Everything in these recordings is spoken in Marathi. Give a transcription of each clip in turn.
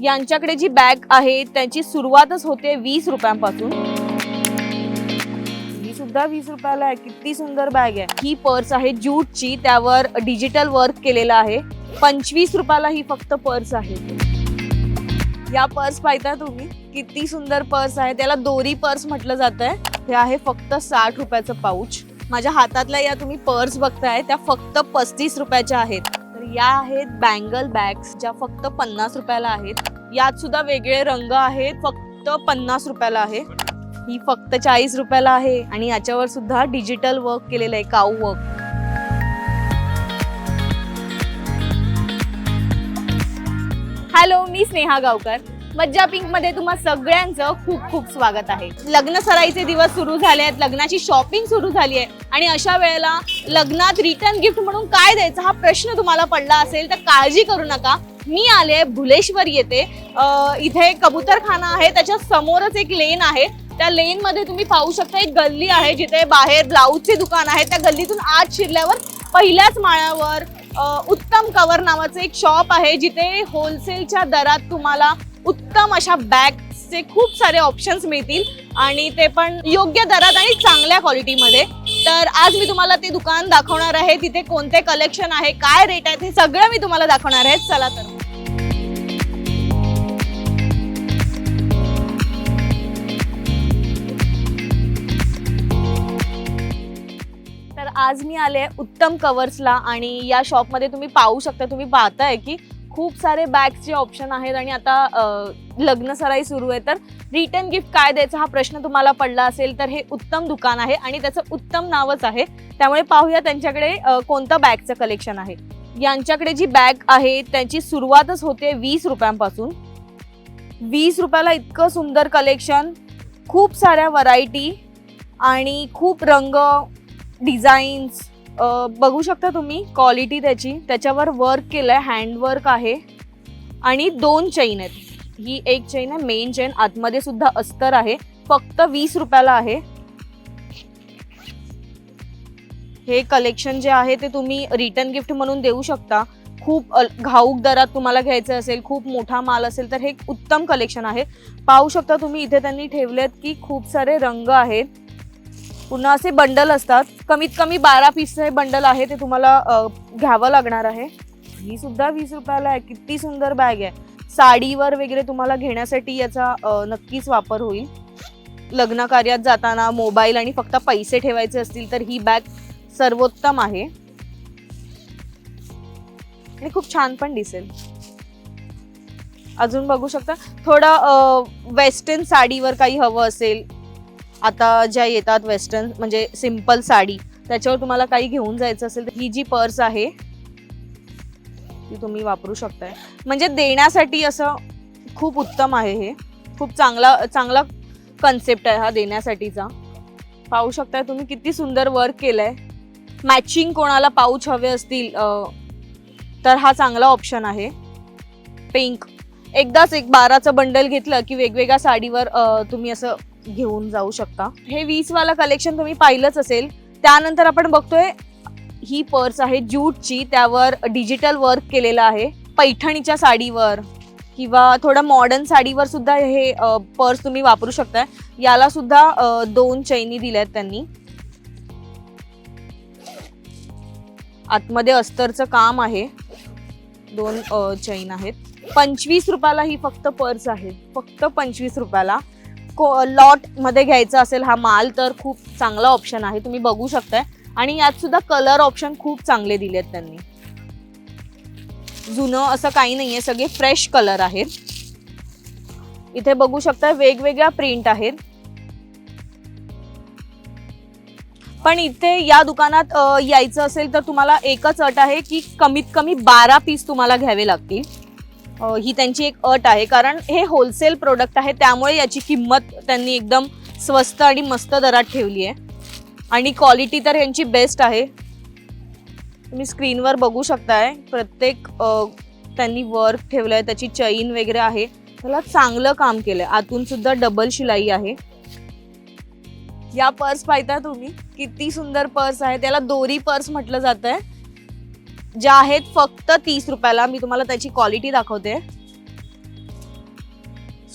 यांच्याकडे जी बॅग आहे त्याची सुरुवातच होते वीस रुपयांपासून. ही सुद्धा वीस रुपयाला आहे. किती सुंदर बॅग आहे. ही पर्स आहे ज्यूटची. त्यावर डिजिटल वर्क केलेलं आहे. पंचवीस रुपयाला ही फक्त पर्स आहे. या पर्स पाहता तुम्ही? किती सुंदर पर्स आहे. त्याला दोरी पर्स म्हटलं जात आहे हे आहे फक्त साठ रुपयाचं पाऊच माझ्या हातातल्या या तुम्ही पर्स बघताय त्या फक्त पस्तीस रुपयाच्या आहेत. या आहेत बँगल बॅग्स ज्या फक्त पन्नास रुपयाला आहेत. यात सुद्धा वेगळे रंग आहेत फक्त पन्नास रुपयाला आहे. ही फक्त चाळीस रुपयाला आहे आणि याच्यावर सुद्धा डिजिटल वर्क केलेलं आहे काऊ वर्क हॅलो मी स्नेहा गावकर. मज्जा पिंकमध्ये तुम्हा सगळ्यांचं खूप खूप स्वागत आहे. लग्न सराईचे दिवस सुरू झाले आहेत लग्नाची शॉपिंग सुरू झाली आहे आणि अशा वेळेला लग्नात रिटर्न गिफ्ट म्हणून काय द्यायचा हा प्रश्न तुम्हाला पडला असेल तर काळजी करू नका. मी आले भुलेश्वर येते. इथे कबूतरखाना आहे त्याच्या समोरच एक लेन आहे. त्या लेन मध्ये तुम्ही पाहू शकता एक गल्ली आहे जिथे बाहेर ब्लाऊजचे दुकान आहे. त्या गल्लीतून आत शिरल्यावर पहिल्याच माळ्यावर उत्तम कवर नावाचं एक शॉप आहे जिथे होलसेलच्या दरात तुम्हाला उत्तम अशा बॅगचे खूप सारे ऑप्शन्स मिळतील आणि ते पण योग्य दरात आणि चांगल्या क्वालिटीमध्ये तर आज मी तुम्हाला ते दुकान दाखवणार आहे तिथे कोणते कलेक्शन आहे काय रेट आहेत हे सगळं मी तुम्हाला दाखवणार आहे. चला तर आज मी आले उत्तम कवर्सला आणि या शॉपमध्ये तुम्ही पाहू शकता तुम्ही पाहताय की खूप सारे बॅग्सचे ऑप्शन आहेत आणि आता लग्न सराई सुरू आहे. तर रिटर्न गिफ्ट काय द्यायचा हा प्रश्न तुम्हाला पडला असेल तर हे उत्तम दुकान आहे आणि त्याचं उत्तम नावच आहे. त्यामुळे पाहूया त्यांच्याकडे कोणतं बॅगचं कलेक्शन आहे. यांच्याकडे जी बॅग आहे त्याची सुरुवातच होते वीस रुपयांपासून. वीस रुपयाला इतकं सुंदर कलेक्शन खूप साऱ्या व्हरायटी आणि खूप रंग डिझाईन्स बघू शकता तुम्ही क्वालिटी त्याची. त्याच्यावर वर्क केलं आहे हँडवर्क आहे. आणि दोन चैन आहेत. ही एक चैन आहे मेन चैन आतमध्ये सुद्धा अस्तर आहे. फक्त वीस रुपयाला आहे. हे कलेक्शन जे आहे ते तुम्ही रिटर्न गिफ्ट म्हणून देऊ शकता. खूप घाऊक दरात तुम्हाला घ्यायचं असेल खूप मोठा माल असेल तर हे एक उत्तम कलेक्शन आहे. पाहू शकता तुम्ही इथे त्यांनी ठेवलेत की खूप सारे रंग आहेत. पुन्हा असे बंडल असतात. कमीत कमी बारा पीसचं हे बंडल आहे ते तुम्हाला घ्यावं लागणार आहे. ही सुद्धा वीस रुपयाला आहे. किती सुंदर बॅग आहे. साडीवर वगैरे तुम्हाला घेण्यासाठी याचा नक्कीच वापर होईल. लग्न कार्यात जाताना मोबाईल आणि फक्त पैसे ठेवायचे असतील तर ही बॅग सर्वोत्तम आहे. आणि खूप छान पण दिसेल. अजून बघू शकता. थोडं वेस्टर्न साडीवर काही हवं असेल आता ज्या येतात वेस्टर्न म्हणजे सिंपल साडी त्याच्यावर तुम्हाला काही घेऊन जायचं असेल तर ही जी पर्स आहे ती तुम्ही वापरू शकताय. म्हणजे देण्यासाठी असं खूप उत्तम आहे हे. खूप चांगला चांगला कन्सेप्ट आहे हा देण्यासाठीचा. पाहू शकताय तुम्ही किती सुंदर वर्क केलंय. मॅचिंग कोणाला पाऊच हवे असतील तर हा चांगला ऑप्शन आहे. पिंक एकदाच एक बाराचं बंडल घेतलं की वेगवेगळ्या साडीवर तुम्ही असं घेऊन जाऊ शकता. हे वीस वाला कलेक्शन तुम्ही पाहिलंच असेल. त्यानंतर आपण बघतोय ही पर्स आहे ज्यूटची त्यावर डिजिटल वर्क केलेलं आहे. पैठणीच्या साडीवर किंवा थोडं मॉडर्न साडीवर सुद्धा हे पर्स तुम्ही वापरू शकताय. याला सुद्धा दोन चैनी दिल्या आहेत त्यांनी. आतमध्ये अस्तरचं काम आहे. दोन चैन आहेत. पंचवीस रुपयाला ही फक्त पर्स आहे. फक्त पंचवीस रुपयाला. को लॉटमध्ये घ्यायचा असेल हा माल तर खूप चांगला ऑप्शन आहे. तुम्ही बघू शकताय. आणि यात सुद्धा कलर ऑप्शन खूप चांगले दिलेत त्यांनी. जुनं असं काही नाहीये. सगळे फ्रेश कलर आहेत. इथे बघू शकता वेगवेगळ्या प्रिंट आहेत. पण इथे या दुकानात यायचं असेल तर तुम्हाला एकच अट आहे की कमीत कमी बारा पीस तुम्हाला घ्यावे लागतील. ही त्यांची एक अट आहे. कारण हे होलसेल प्रोडक्ट आहे त्यामुळे याची किंमत त्यांनी एकदम स्वस्त आणि मस्त दरात ठेवली आहे. आणि क्वालिटी तर यांची बेस्ट आहे. तुम्ही स्क्रीनवर बघू शकताय. प्रत्येक त्यांनी वर्क ठेवलं आहे त्याची चैन वगैरे आहे. त्याला चांगलं काम केलंय. आतून सुद्धा डबल शिलाई आहे. या पर्स पाहता तुम्ही. किती सुंदर पर्स आहे. त्याला दोरी पर्स म्हटलं जात आहे ज्या आहेत फक्त तीस रुपयाला. मी तुम्हाला त्याची क्वालिटी दाखवते.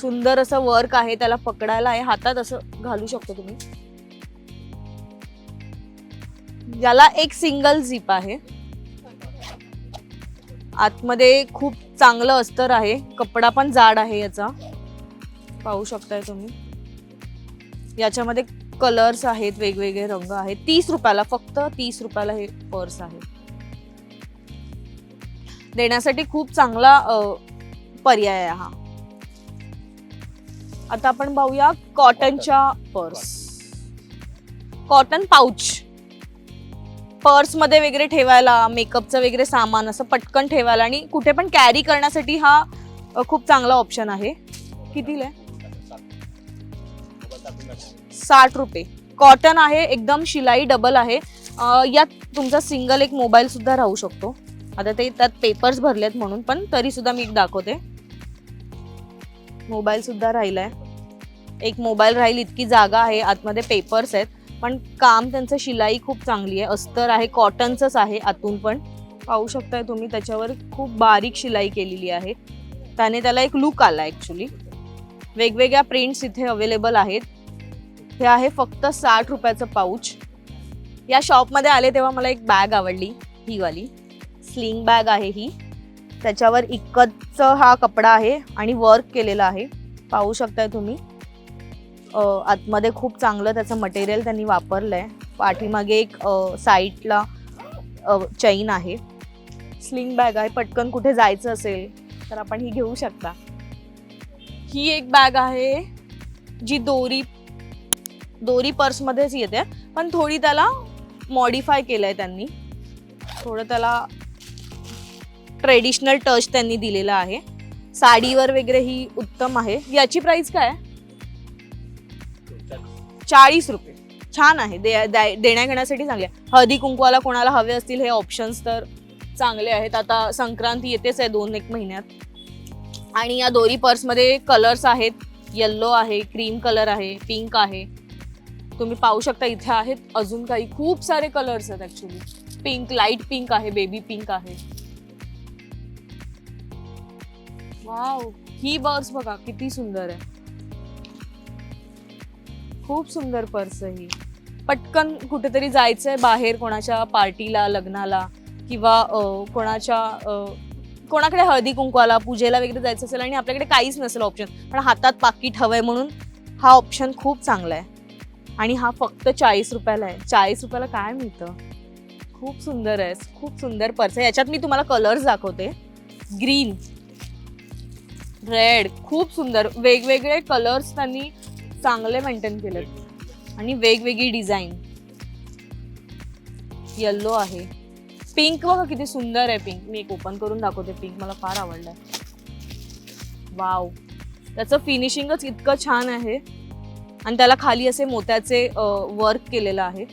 सुंदर असं वर्क आहे. त्याला पकडायला आहे. हातात असं घालू शकतो तुम्ही. याला एक सिंगल झिप आहे. आतमध्ये खूप चांगलं अस्तर आहे. कपडा पण जाड आहे याचा. पाहू शकताय तुम्ही. याच्यामध्ये कलर्स आहेत वेगवेगळे रंग आहेत. तीस रुपयाला फक्त तीस रुपयाला हे पर्स आहे. देण्यासाठी खूप चांगला पर्याय आहे हा. आता आपण पाहूया कॉटनच्या पर्स. कॉटन पाऊच पर्समध्ये वगैरे ठेवायला मेकअपचं वगैरे सामान असं पटकन ठेवायला आणि कुठे पण कॅरी करण्यासाठी हा खूप चांगला ऑप्शन आहे. कितीला साठ रुपये. कॉटन आहे एकदम शिलाई डबल आहे. यात तुमचा सिंगल एक मोबाईल सुद्धा राहू शकतो. आता ते त्यात पेपर्स भरलेत म्हणून पण तरी सुद्धा मी दाखवते. मोबाईल सुद्धा राहिलाय. एक मोबाईल राहील इतकी जागा आहे आतमध्ये पेपर्स आहेत. पण काम त्यांचं शिलाई खूप चांगली आहे अस्तर आहे कॉटनचंच आहे आतून पण. पाहू शकताय तुम्ही त्याच्यावर खूप बारीक शिलाई केलेली आहे. त्याने त्याला एक लुक आला ॲक्च्युली वेगवेगळ्या प्रिंट्स इथे अवेलेबल आहेत. हे आहे फक्त साठ रुपयाचं पाऊच या शॉपमध्ये आले तेव्हा मला एक बॅग आवडली ही वाली. स्लिंग बॅग आहे ही. त्याच्यावर इकतच हा कपडा आहे आणि वर्क केलेला आहे. पाहू शकताय तुम्ही. आतमध्ये खूप चांगलं त्याचं मटेरियल त्यांनी वापरलं आहे पाठीमागे एक साईडला चैन आहे. स्लिंग बॅग आहे. पटकन कुठे जायचं असेल तर आपण ही घेऊ शकता. ही एक बॅग आहे जी दोरी दोरी पर्समध्येच येते. पण थोडी त्याला मॉडिफाय केलं आहे त्यांनी. थोडं त्याला ट्रेडिशनल टच त्यांनी दिलेला आहे. साडीवर वगैरे ही उत्तम आहे. याची प्राइस काय? चाळीस रुपये. छान आहे. दे- द्या- देण्या घेण्यासाठी चांगले आहे. हळदी कुंकवाला कोणाला हवे असतील हे ऑप्शन्स तर चांगले आहेत. आता संक्रांती येतेच आहे दोन एक महिन्यात. आणि या दोरी पर्समध्ये कलर्स आहेत. येल्लो आहे क्रीम कलर आहे पिंक आहे. तुम्ही पाहू शकता इथे आहेत. अजून काही खूप सारे कलर्स आहेत ॲक्च्युली पिंक लाइट पिंक आहे बेबी पिंक आहे. वाव ही पर्स बघा किती सुंदर आहे. खूप सुंदर पर्स आहे ही. पटकन कुठेतरी जायचंय बाहेर कोणाच्या पार्टीला लग्नाला किंवा कोणाच्या कोणाकडे हळदी कुंकवाला पूजेला वगैरे जायचं असेल आणि आपल्याकडे काहीच नसेल ऑप्शन पण हातात पाकिट हवंय म्हणून हा ऑप्शन खूप चांगला आहे. आणि हा फक्त चाळीस रुपयाला आहे. चाळीस रुपयाला काय मिळतं? खूप सुंदर आहे. खूप सुंदर पर्स आहे. याच्यात मी तुम्हाला कलर्स दाखवते. ग्रीन. रेड खूप सुंदर. वेगवेगळे कलर्स त्यांनी चांगले मेंटेन केलेत. आणि वेगवेगळी डिझाईन येल्लो आहे. पिंक बघा किती सुंदर आहे पिंक मी एक ओपन करून दाखवते पिंक मला फार आवडलाय. वाव त्याचं फिनिशिंगच इतकं छान आहे. आणि त्याला खाली असे मोत्याचे वर्क केलेलं आहे.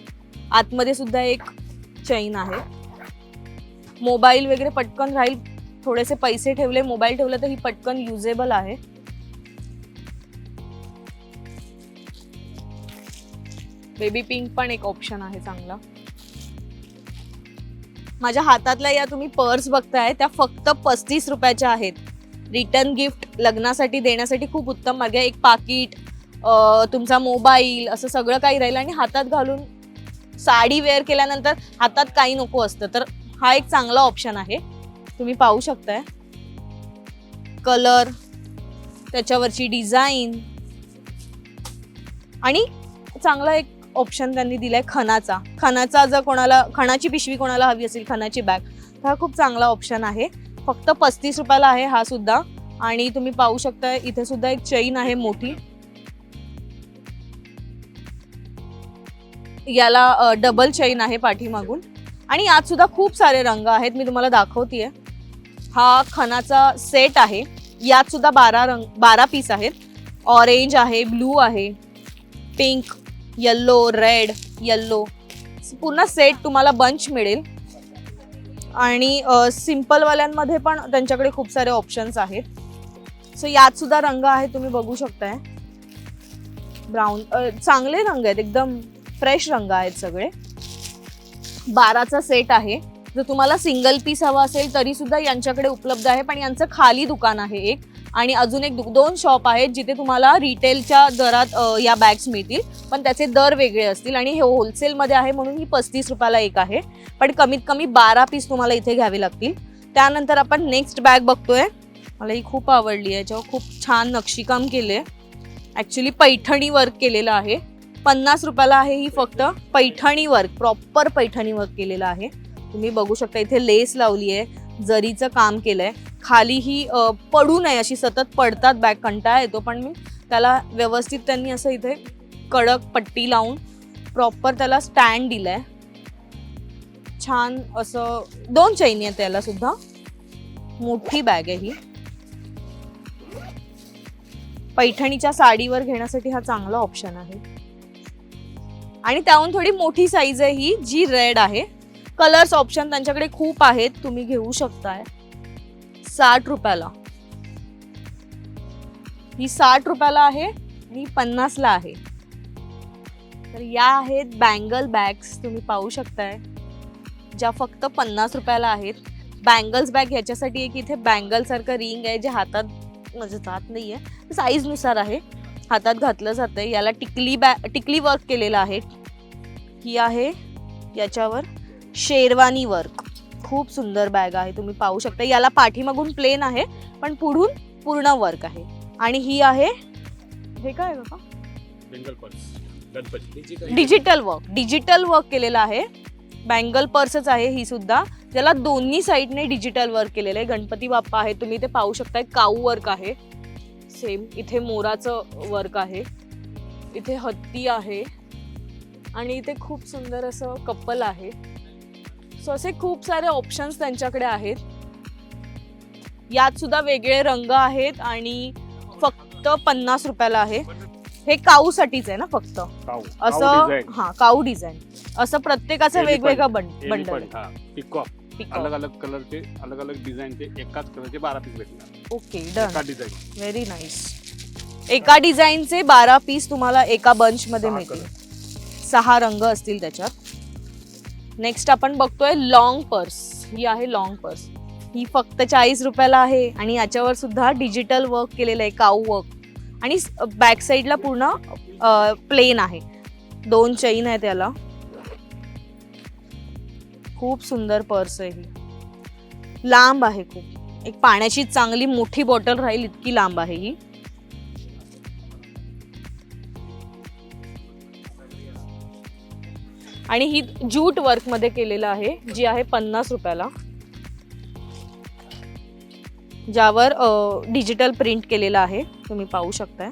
आतमध्ये सुद्धा एक चैन आहे. मोबाईल वगैरे पटकन राहील थोडेसे पैसे ठेवले मोबाईल ठेवले तर ही पटकन युजेबल आहे. बेबी पिंक पण एक ऑप्शन आहे चांगला. माझ्या हातातल्या या तुम्ही पर्स बघताय त्या फक्त पस्तीस रुपयाच्या आहेत. रिटर्न गिफ्ट लग्नासाठी देण्यासाठी खूप उत्तम मार्ग एक पाकिट तुमचा मोबाईल असं सगळं काही राहील आणि हातात घालून साडी वेअर केल्यानंतर हातात काही नको असतं. तर हा एक चांगला ऑप्शन आहे. तुम्ही पाहू शकताय. कलर त्याच्यावरची डिझाईन आणि चांगला एक ऑप्शन त्यांनी दिलाय खणाचा खणाचा जर कोणाला खणाची पिशवी कोणाला हवी असेल खणाची बॅग तर हा खूप चांगला ऑप्शन आहे. फक्त पस्तीस रुपयाला आहे हा सुद्धा. आणि तुम्ही पाहू शकता इथे सुद्धा एक चैन आहे मोठी. याला डबल चैन आहे पाठीमागून. आणि यात सुद्धा खूप सारे रंग आहेत मी तुम्हाला दाखवतेय. हा खणाचा सेट आहे. यात सुद्धा बारा रंग बारा पीस आहेत. ऑरेंज आहे ब्लू आहे पिंक येल्लो रेड येल्लो पूर्ण सेट तुम्हाला बंच मिळेल. आणि सिम्पलवाल्यांमध्ये पण त्यांच्याकडे खूप सारे ऑप्शन्स आहेत. सो यात सुद्धा रंग आहे तुम्ही बघू शकताय. ब्राऊन चांगले रंग आहेत एकदम फ्रेश रंग आहेत सगळे. बाराचा सेट आहे. जर तुम्हाला सिंगल पीस हवा असेल तरी सुद्धा यांच्याकडे उपलब्ध आहे. पण यांचं खाली दुकान आहे एक. आणि अजून एक दु- दोन शॉप आहेत जिथे तुम्हाला रिटेलच्या दरात या बॅग्स मिळतील. पण त्याचे दर वेगळे असतील. आणि हे होलसेलमध्ये आहे म्हणून ही पस्तीस रुपयाला एक आहे. पण कमीत कमी बारा पीस तुम्हाला इथे घ्यावे लागतील. त्यानंतर आपण नेक्स्ट बॅग बघतोय. मला ही खूप आवडली आहे. याच्यावर खूप छान नक्षीकाम केले ॲक्च्युली पैठणी वर्क केलेलं आहे. पन्नास रुपयाला आहे ही फक्त. Paithani work proper Paithani work केलेलं आहे. तुम्ही बघू शकता इथे लेस लावली आहे जरीचं काम केलंय. खाली ही पडू नये अशी सतत पडतात बॅग कंटाळा येतो पण मी त्याला व्यवस्थित त्यांनी असं इथे कडक पट्टी लावून प्रॉपर त्याला स्टँड दिलाय. छान असं दोन चैनी आहेत त्याला सुद्धा. मोठी बॅग आहे ही. पैठणीच्या साडीवर घेण्यासाठी हा चांगला ऑप्शन आहे. आणि त्याहून थोडी मोठी साईज आहे ही जी रेड आहे. कलर्स ऑप्शन त्यांच्याकडे खूप आहेत तुम्ही घेऊ शकताय. साठ रुपयाला. ही साठ रुपयाला आहे आणि पन्नासला आहे. तर या आहेत बँगल बॅग्स तुम्ही पाहू शकताय. ज्या फक्त पन्नास रुपयाला आहेत. बँगल्स बॅग ह्याच्यासाठी एक इथे बँगलसारखं रिंग आहे जे हातात म्हणजे जात नाही आहे साईजनुसार आहे. हातात घातलं जातं याला टिकली बॅ टिकली वर्क केलेलं आहे. ही आहे याच्यावर. शेरवानी वर्क खूप सुंदर बॅग आहे तुम्ही पाहू शकता. याला पाठीमागून प्लेन आहे पण पुढून पूर्ण वर्क आहे. आणि ही आहे हे काय डिजिटल वर्क डिजिटल वर्क केलेलं आहे. बँगल पर्सच आहे ही सुद्धा. ज्याला दोन्ही साईडने डिजिटल वर्क केलेलं आहे. गणपती बाप्पा आहे तुम्ही ते पाहू शकताय काऊ वर्क आहे. सेम इथे मोराचं वर्क आहे. इथे हत्ती आहे. आणि इथे खूप सुंदर असं कप्पल आहे. सो असे खूप सारे ऑप्शन्स त्यांच्याकडे आहेत. यात सुद्धा वेगळे रंग आहेत आणि फक्त पन्नास रुपयाला आहे. हे काऊसाठीच आहे ना फक्त? काऊ. असं हा काऊ डिझाईन असं प्रत्येकाचं. वेगवेगळं बंड बंडल अलग अलग कलरचे अलग अलग डिझाईनचे एकाच कलरचे बारा पीस भेटणार. Okay done design very nice एका डिझाईनचे बारा पीस तुम्हाला एका बंच मध्ये मिळतील. सहा रंग असतील त्याच्यात. नेक्स्ट आपण बघतोय लॉंग पर्स ही आहे लॉंग पर्स ही फक्त चाळीस रुपयाला आहे आणि याच्यावर सुद्धा डिजिटल वर्क केलेलं आहे काऊ वर्क आणि बॅक साईडला पूर्ण प्लेन आहे. दोन चैन आहे त्याला खूप सुंदर पर्स आहे ही. लांब आहे खूप. एक पाण्याची चांगली मोठी बॉटल राहील इतकी लांब आहे ही. आणि ही जूट वर्कमध्ये केलेलं आहे जी आहे पन्नास रुपयाला. ज्यावर डिजिटल प्रिंट केलेलं आहे तुम्ही पाहू शकताय.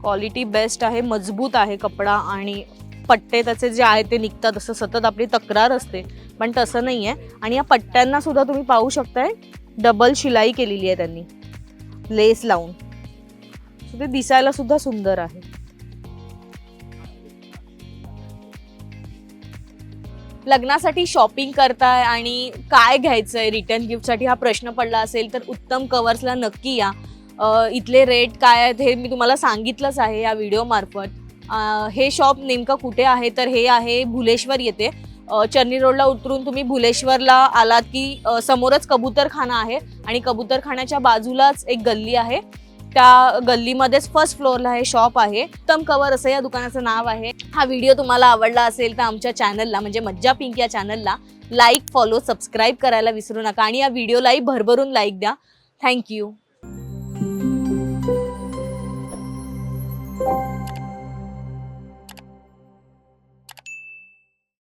क्वालिटी बेस्ट आहे मजबूत आहे कपडा आणि पट्टे त्याचे जे आहे ते निघतात असं सतत आपली तक्रार असते पण तसं नाही आहे आणि या पट्ट्यांना सुद्धा तुम्ही पाहू शकताय डबल शिलाई केलेली आहे त्यांनी. लेस लावून. ते दिसायला सुद्धा सुंदर आहे. लग्नासाठी शॉपिंग करताय आणि काय घ्यायचंय रिटर्न गिफ्टसाठी हा प्रश्न पडला असेल तर उत्तम कवर्सला नक्की या. इथले रेट काय आहेत हे मी तुम्हाला सांगितलंच आहे या व्हिडिओमार्फत हे शॉप नेमकं कुठे आहे? तर हे आहे भुलेश्वर येते चर्नी रोडला उतरून तुम्ही भुलेश्वरला आलात की समोरच कबूतरखाना आहे आणि कबूतरखान्याच्या बाजूलाच एक गल्ली आहे. त्या गल्लीमध्येच फर्स्ट फ्लोअरला हे शॉप आहे. उत्तम कवर असं या दुकानाचं नाव आहे. हा व्हिडिओ तुम्हाला आवडला असेल तर आमच्या चॅनलला म्हणजे मज्जा पिंक या चॅनलला लाईक फॉलो सबस्क्राईब करायला विसरू नका आणि या व्हिडिओलाही भरभरून लाईक द्या. थँक्यू